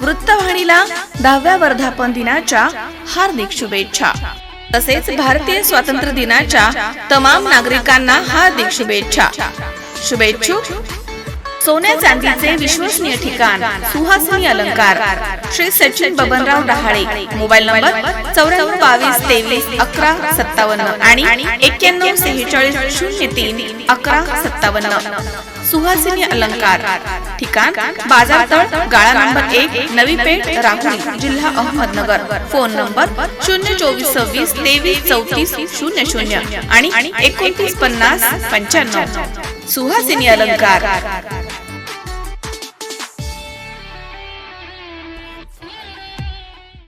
वृत्तवाहिनीला दहाव्या वर्धापन दिनाच्या हार्दिक शुभेच्छा. तसेच भारतीय स्वातंत्र्य दिनाच्या तमाम नागरिकांना हार्दिक शुभेच्छा. शुभेच्छुक सोन्या चांदीचे विश्वसनीय ठिकाण सुहासिनी अलंकार श्री सचिन बबनराव डहाळे. मोबाईल नंबर चौऱ्याण्णव बावीस तेवीस अकरा सत्तावन्न आणि एक्क्याण्णव सेहेचाळीस शून्य तीन अकरा सत्तावन्न. सुहासिनी अलंकार. ठिकाण बाजारतळ गाळा नंबर एक नवी पेठ राहुरी जिल्हा अहमदनगर. फोन नंबर शून्य चोवीस सव्वीस तेवीस चौतीस शून्य शून्य आणि एकोणतीस पन्नास पंच्याण्णव. सुहासिनी अलंकार.